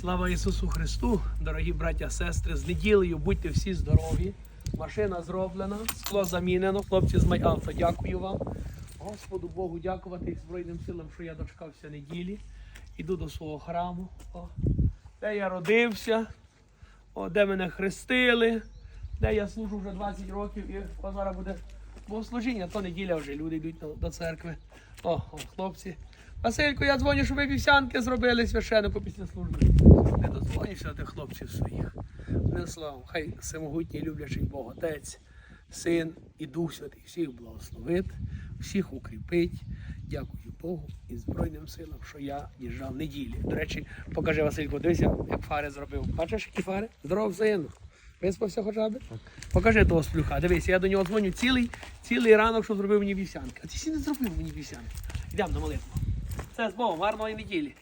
Слава Ісусу Христу, дорогі браття, сестри, з неділею будьте всі здорові. Машина зроблена, скло замінено. Хлопці з Майавто, дякую вам. Господу Богу дякувати Збройним силам, що я дочекався неділі. Іду до свого храму. О, де я родився, о, де мене хрестили, де я служу вже 20 років і зараз буде богослужіння, то неділя вже люди йдуть до церкви. О, о, хлопці. Василько, я дзвоню, щоб ви вівсянки зробили священнику після служби. Не дозвонюся до хлопців своїх. Одним словом, хай всемогутній люблячий Бог Отець, Син і Дух Святий всіх благословить, всіх укріпить. Дякую Богу і Збройним силам, що я діжджав неділі. До речі, покажи Василько, дивися, як фари зробив. Бачиш, які фари? Здоров, сину. Виспався хоча б? Покажи того сплюха. Дивись, я до нього дзвоню цілий, цілий ранок, що зробив мені вівсянки. А ти сі не зробив мені вівсянки. Йдемо на молитву. Все з Богом, гарної неділі.